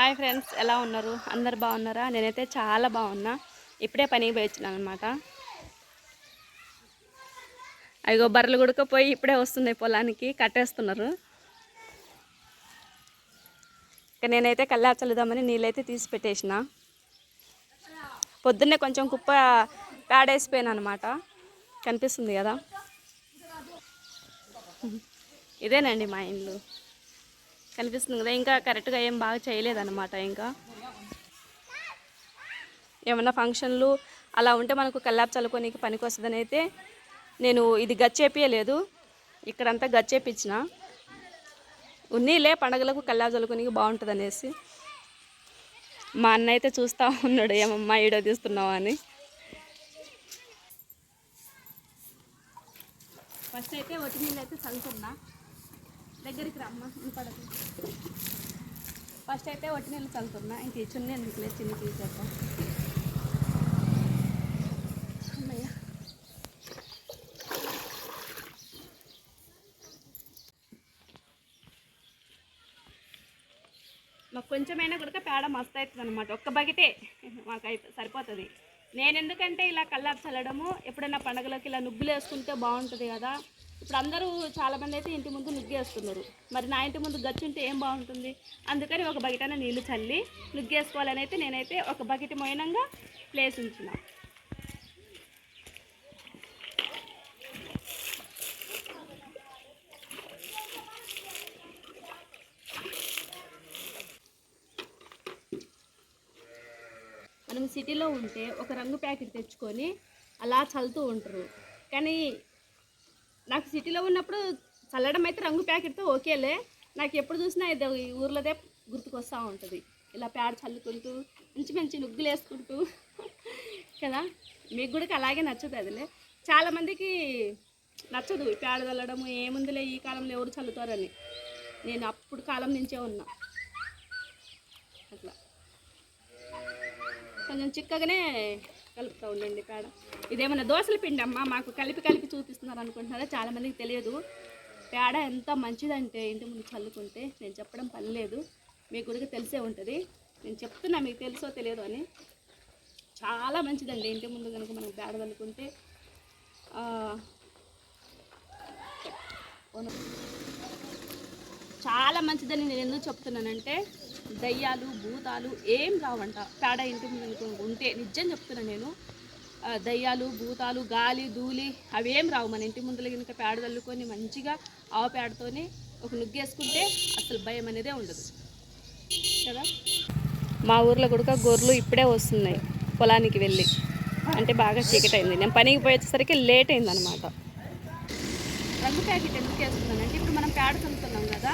Hi friends ఎలా ఉన్నారు? అందరు బాగున్నారా? నేనైతే చాలా బాగున్నా. ఇప్పుడే పనికి పోయి అనమాట అయ్యో బర్రెలు గుడకపోయి ఇప్పుడే వస్తున్నాయి పొలానికి కట్టేస్తున్నారు. ఇక నేనైతే కల్లా చల్లుదామని నీళ్ళైతే తీసి పెట్టేసిన. పొద్దున్నే కొంచెం కుప్ప పేడేసిపోయాను అనమాట కనిపిస్తుంది కదా? ఇదేనండి మా ఇల్లు. కనిపిస్తుంది కదా ఇంకా కరెక్ట్గా ఏం బాగా చేయలేదన్నమాట ఇంకా. ఏమన్నా ఫంక్షన్లు అలా ఉంటే మనకు కల్లాపు చల్లుకోనికి పనికి వస్తుందని అయితే నేను ఇది గచ్చేపియలేదు ఇక్కడంతా గచ్చేపించిన ఉన్నీలే పండగలకు కల్లాపు చల్లుకోనికి బాగుంటుంది అనేసి మా అన్న అయితే చూస్తూ ఉన్నాడు ఏమమ్మా ఈడో తీస్తున్నావు అని. ఫస్ట్ అయితే ఒట్టి నీళ్ళు అయితే చల్లుతున్నా. దగ్గరికి రమ్మ పడదు ఫస్ట్ అయితే ఒట్టి నీళ్ళు చల్లుతున్నా. ఇంక చున్నీ ఎందుకు లేదు? చిన్ని తీసేద్దాం అమ్మయ్య. మాకు కొంచెమైనా కూడా పేడ మస్తు అవుతుంది అనమాట ఒక్క బకెటే మాకైతే సరిపోతుంది. నేను ఎందుకంటే ఇలా కల్లాపు చల్లడము ఎప్పుడైనా పండగలోకి ఇలా నుగ్గులు వేసుకుంటే బాగుంటుంది కదా. ఇప్పుడు అందరూ చాలామంది అయితే ఇంటి ముందు నుగ్గేస్తున్నారు. మరి నా ఇంటి ముందు గచ్చు ఉంటే ఏం బాగుంటుంది? అందుకని ఒక బకెటన నీళ్ళు చల్లి నుగ్గేసుకోవాలని అయితే నేనైతే ఒక బకెట్ మోయనంగా ప్లేస్ ఉంచిన. మనం సిటీలో ఉంటే ఒక రంగు ప్యాకెట్ తెచ్చుకొని అలా చల్లుతూ ఉంటారు. కానీ నాకు సిటీలో ఉన్నప్పుడు చల్లడం అయితే రంగు ప్యాకెట్తో ఓకేలే. నాకు ఎప్పుడు చూసినా ఇది ఈ ఊర్లోదే గుర్తుకొస్తూ ఉంటుంది. ఇలా పేడ చల్లుకుంటూ మంచి మంచి నుగ్గులు వేసుకుంటూ కదా? మీకు కూడా అలాగే నచ్చదు అదిలే చాలామందికి నచ్చదు ఈ ప్యాడ చల్లడము ఏముందిలే ఈ కాలంలో ఎవరు చల్లుతారని. నేను అప్పుడు కాలం నుంచే ఉన్నా. అట్లా. కొంచెం చిక్కగానే కలుపుతూ ఉండండి పేడ. ఇదేమన్నా దోశల పిండి అమ్మ మాకు కలిపి కలిపి చూపిస్తున్నారు అనుకుంటున్నారా? చాలామందికి తెలియదు. పేడ ఎంత మంచిదంటే ఇంటి ముందు చల్లుకుంటే నేను చెప్పడం పని లేదు మీ గురికి తెలిసే ఉంటుంది. నేను చెప్తున్నా మీకు తెలుసో తెలియదు అని. చాలా మంచిదండి ఇంటి ముందు కనుక మనం పేడ చల్లుకుంటే. చాలా మంచిదని నేను ఎందుకు చెప్తున్నానంటే దయ్యాలు భూతాలు ఏం రావంట. పేడ ఇంటి ముందు ఉంటే నిజం చెప్తున్నా నేను. దయ్యాలు భూతాలు గాలి ధూళి అవి ఏం రావు. మన ఇంటి ముందులో కనుక పేడ చల్లుకొని మంచిగా ఆవు పేడతోనే ఒక నుగ్గేసుకుంటే అసలు భయం అనేదే ఉండదు. కదా? మా ఊర్లో కూడా గొర్రెలు ఇప్పుడే వస్తున్నాయి పొలానికి వెళ్ళి. అంటే బాగా చీకటి అయింది నేను పనికి పోయేసరికి లేట్ అయింది అనమాట రంగు ప్యాకెట్ ఎందుకు వేస్తున్నానంటే ఇప్పుడు మనం పేడ చల్లుతున్నాం కదా.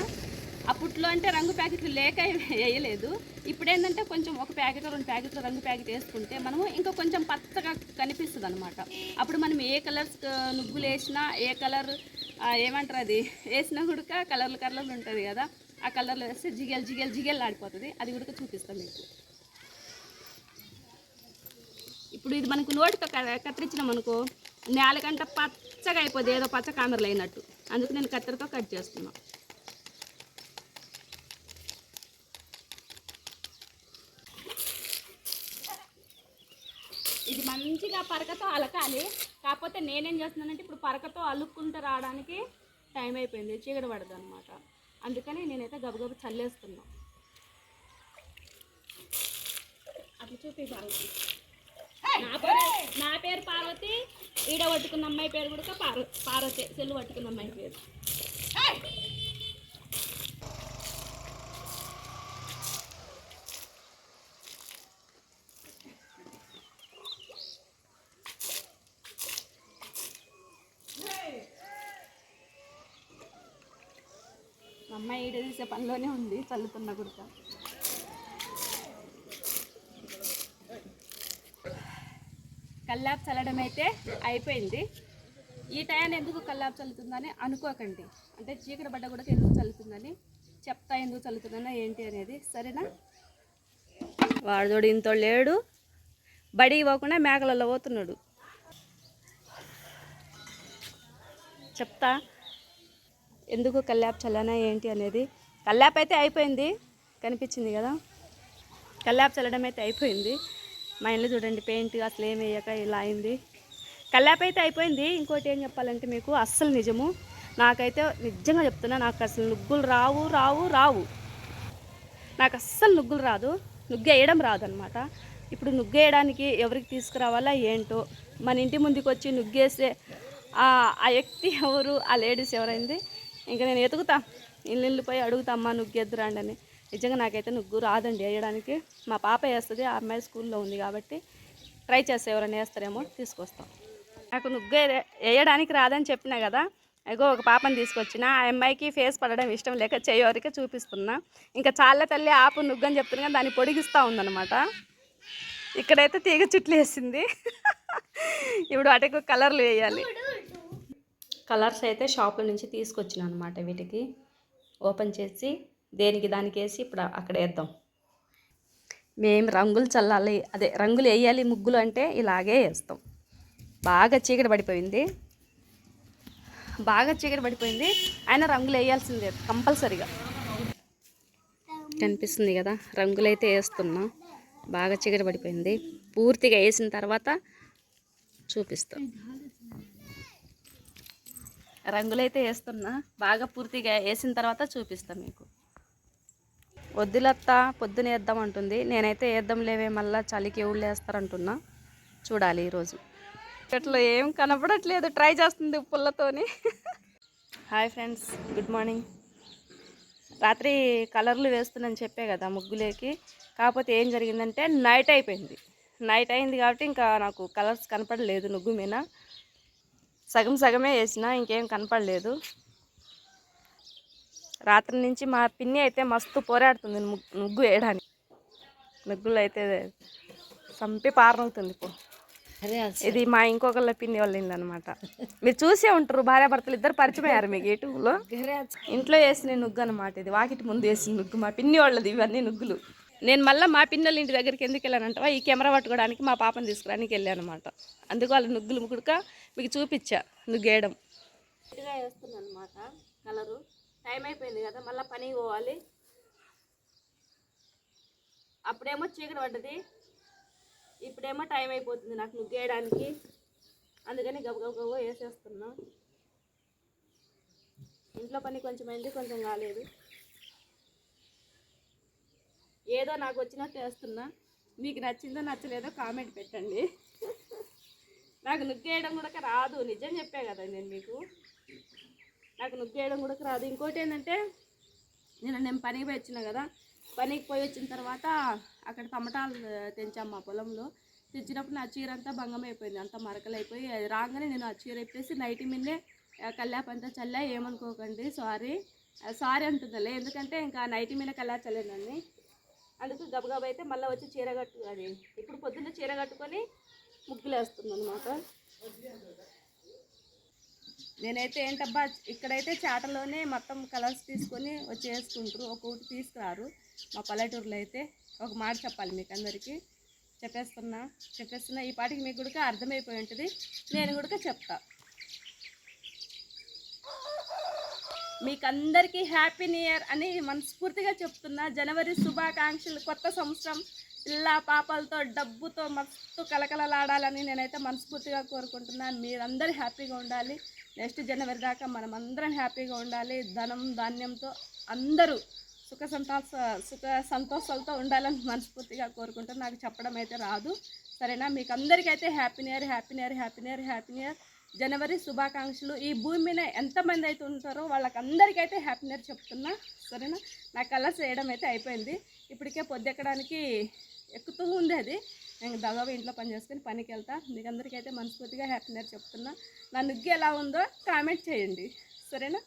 అప్పట్లో అంటే రంగు ప్యాకెట్లు లేక వేయలేదు. ఇప్పుడు ఏంటంటే కొంచెం ఒక ప్యాకెట్ రెండు ప్యాకెట్లు రంగు ప్యాకెట్ వేసుకుంటే మనము ఇంకా కొంచెం పచ్చగా కనిపిస్తుంది అనమాట అప్పుడు మనం ఏ కలర్స్ నువ్వులు వేసినా ఏ కలర్ ఏమంటారు అది? వేసినా కూడా కలర్లు కలర్లు ఉంటుంది కదా. ఆ కలర్లో వేస్తే జిగెల్ జిగెల్ జిగెల్ ఆడిపోతుంది. అది కూడా చూపిస్తాం మీకు. ఇప్పుడు ఇది మనకు నోటితో క- కత్తిరించినాం అనుకో నేలకంట పచ్చగా అయిపోద్ది. ఏదో పచ్చ కాందరలు అయినట్టు. అందుకు నేను కత్తెరతో కట్ చేస్తున్నాను ఇది మంచిగా పరకతో అలకాలి. కాకపోతే నేనేం చేస్తున్నానంటే ఇప్పుడు పరకతో అలుక్కుంటూ రావడానికి టైం అయిపోయింది. చీకటి పడదు అనమాట అందుకని నేనైతే గబగబ చల్లేస్తున్నా. అట్లా చూపి పార్వతి. నా పేరు నా పేరు పార్వతి. ఈడ పట్టుకున్న అమ్మాయి పేరు కూడా పార్వ పార్వతి. సెల్లు పట్టుకున్న అమ్మాయి పేరు. మా అమ్మాయి ఈడ తీసే పనిలోనే ఉంది చల్లుతున్న గుడక. కల్లాపు చల్లడం అయితే అయిపోయింది. ఈ టైం ఎందుకు కల్లాపు చల్లుతుందని అనుకోకండి. అంటే చీకటి పడ్డ కూడా ఎందుకు చల్లుతుందని చెప్తా ఎందుకు చల్లుతుందన్నా ఏంటి అనేది సరేనా? వాడు ఇంతో లేడు. బడి ఇవ్వకుండా మేకలలో పోతున్నాడు. చెప్తా. ఎందుకు కల్లాప్ చల్లనా ఏంటి అనేది. కల్లాప్ అయితే అయిపోయింది కనిపించింది కదా. కల్లాప్ చల్లడం అయితే అయిపోయింది. మా ఇంట్లో చూడండి పెయింట్ అసలు ఏం వేయక ఇలా అయింది. కల్లాప్ అయితే అయిపోయింది. ఇంకోటి ఏం చెప్పాలంటే మీకు అస్సలు నిజము. నాకైతే నిజంగా చెప్తున్నా నాకు అసలు నుగ్గులు రావు రావు రావు. నాకు అస్సలు నుగ్గులు రాదు. నుగ్గేయడం రాదనమాట ఇప్పుడు నుగ్గేయడానికి ఎవరికి తీసుకురావాలా ఏంటో. మన ఇంటి ముందుకు వచ్చి నుగ్గేసే ఆ ఆ వ్యక్తి ఎవరు? ఆ లేడీస్ ఎవరైంది? ఇంకా నేను ఎతుకుతా. ఇల్లు పోయి అడుగుతా అమ్మ నుగ్గెద్దురాండి అని నిజంగా నాకైతే నుగ్గు రాదండి వేయడానికి. మా పాప వేస్తుంది ఆ అమ్మాయి స్కూల్లో ఉంది కాబట్టి ట్రై చేస్తే ఎవరైనా వేస్తారేమో తీసుకొస్తాం. నాకు నుగ్గు వేయడానికి రాదని చెప్పినా కదా అగో ఒక పాపని తీసుకొచ్చిన ఆ అమ్మాయికి ఫేస్ పడడం ఇష్టం లేక చేయవరికే చూపిస్తున్నా. ఇంకా చాలా తల్లి ఆపు నుగ్గు అని చెప్తున్నా దాన్ని పొడిగిస్తూ ఉందన్నమాట. ఇక్కడైతే తీగ చుట్లు వేసింది ఇప్పుడు వాటికి కలర్లు వేయాలి. కలర్స్ అయితే షాపుల నుంచి తీసుకొచ్చిన అనమాట వీటికి. ఓపెన్ చేసి దేనికి దానికి వేసి ఇప్పుడు అక్కడ వేద్దాం. మేము రంగులు చల్లాలి అదే రంగులు వేయాలి ముగ్గులు అంటే ఇలాగే వేస్తాం. బాగా చీకటి పడిపోయింది. బాగా చీకటి పడిపోయింది. అయినా రంగులు వేయాల్సిందే కంపల్సరీగా. కనిపిస్తుంది కదా రంగులు అయితే వేస్తున్నాం. బాగా చీకటి పడిపోయింది. పూర్తిగా వేసిన తర్వాత చూపిస్తాం. రంగులైతే వేస్తున్నా. బాగా పూర్తిగా వేసిన తర్వాత చూపిస్తాను మీకు. వద్దులత్త పొద్దున వేద్దాం అంటుంది. నేనైతే వేద్దాం లేవే మళ్ళీ చలికి ఎవరు వేస్తారంటున్నా. చూడాలి ఈరోజు. ఇట్లా ఏం కనపడట్లేదు. ట్రై చేస్తుంది పుల్లతోని. Hi friends good morning. రాత్రి కలర్లు వేస్తున్నాను చెప్పే కదా ముగ్గులేకి. కాకపోతే ఏం జరిగిందంటే నైట్ అయిపోయింది. నైట్ అయింది కాబట్టి ఇంకా నాకు కలర్స్ కనపడలేదు నుగ్గు మీద. సగం సగమే వేసిన ఇంకేం కనపడలేదు. రాత్రి నుంచి మా పిన్ని అయితే మస్తు పోరాడుతుంది ముగ్గు వేయడానికి. ముగ్గులు అయితే సంపి పారనవుతుంది పో ఇది మా ఇంకొకళ్ళ పిన్ని వాళ్ళ ఇల్లు అనమాట మీరు చూసే ఉంటారు భార్యాభర్తలు ఇద్దరు పరిచయం అయ్యారు మీకు యూట్యూబ్లో ఇంట్లో వేసిన నుగ్గు అనమాట ఇది. వాకిటి ముందు వేసిన నుగ్గు మా పిన్ని వాళ్ళది ఇవన్నీ నుగ్గులు నేను మళ్ళీ మా పిన్నల ఇంటి దగ్గరికి ఎందుకు వెళ్ళానంటే ఈ కెమెరా పట్టుకోవడానికి మా పాపని తీసుకురానికి వెళ్ళాను అనమాట అందుకు వాళ్ళ నుగ్గులు ముగ్గుడుక మీకు చూపించా నుగ్గేయడం. గట్టిగా వేస్తున్నాను అనమాట కలరు. టైం అయిపోయింది కదా మళ్ళీ పని పోవాలి. అప్పుడేమో చీకటి పడ్డది. ఇప్పుడేమో టైం అయిపోతుంది నాకు నుగ్గేయడానికి. అందుకని గబగబ వేసేస్తున్నా. ఇంట్లో పని కొంచెం అయింది కొంచెం కాలేదు. ఏదో నాకు వచ్చినట్టు చేస్తున్నా మీకు నచ్చిందో నచ్చలేదో కామెంట్ పెట్టండి. నాకు నుగ్గేయడం కూడా రాదు. నిజం చెప్పా కదా నేను మీకు. నాకు నుగ్గేయడం కూడా రాదు. ఇంకోటి ఏంటంటే నేను నేను పనికి పోయి వచ్చిన కదా పనికి పోయి వచ్చిన తర్వాత అక్కడ టమాటాలు తెంచాం మా పొలంలో. తెచ్చినప్పుడు నా చీర అంతా భంగం అయిపోయింది. అంతా మరకలు అయిపోయి రాగానే నేను ఆ చీర ఇప్పేసి నైట్ మిన్నే కల్లాప అంతా చల్లా ఏమనుకోకండి సారీ. సారీ అంటుందలే. ఎందుకంటే ఇంకా నైట్ మీద కల్లా చల్లేనండి అందుకు గబగబ అయితే మళ్ళీ వచ్చి చీర కట్టు అది ఇప్పుడు పొద్దున్న చీర కట్టుకొని ముగ్గులేస్తుంది అనమాట నేనైతే ఏంటబ్బా ఇక్కడైతే చాటలోనే మొత్తం కలర్స్ తీసుకొని వచ్చి వేసుకుంటారు తీసుకురారు మా పల్లెటూరులో అయితే. ఒక మాట చెప్పాలి మీకు అందరికీ చెప్పేస్తున్నా చెప్పేస్తున్నా. ఈ పాటికి మీకు కూడా అర్థమైపోయి ఉంటుంది. నేను కూడా చెప్తా. మీకు అందరికీ హ్యాపీ న్యూ ఇయర్ అని మనస్ఫూర్తిగా చెప్తున్నా. జనవరి శుభాకాంక్షలు. కొత్త సంవత్సరం పిల్ల పాపలతో డబ్బుతో మస్తు కలకలలాడాలని నేనైతే మనస్ఫూర్తిగా కోరుకుంటున్నాను మీరందరూ హ్యాపీగా ఉండాలి. నెక్స్ట్ జనవరి దాకా మనం అందరం హ్యాపీగా ఉండాలి. ధనం ధాన్యంతో అందరూ సుఖ సంతోష సుఖ సంతోషాలతో ఉండాలని మనస్ఫూర్తిగా కోరుకుంటూ నాకు చెప్పడం అయితే రాదు. సరేనా? మీకు అందరికైతే happy new year happy new year happy new year happy new year జనవరి శుభాకాంక్షలు. ఈ భూమి మీద ఎంతమంది అయితే ఉంటారో వాళ్ళకందరికైతే హ్యాపీ న్యూ చెప్తున్నా. సరేనా? నా కలర్స్ వేయడం అయితే అయిపోయింది. ఇప్పటికే పొద్దెక్కడానికి ఎక్కుతూ ఉంది అది. నేను దగవ ఇంట్లో పని చేసుకొని పనికి వెళ్తా. మీకు అందరికైతే మనస్ఫూర్తిగా హ్యాపీ చెప్తున్నా. నా నుగ్గి ఎలా ఉందో కామెంట్ చేయండి. సరేనా?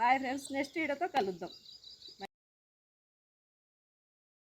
బాయ్ ఫ్రెండ్స్ నెక్స్ట్ వీడియోతో కలుద్దాం.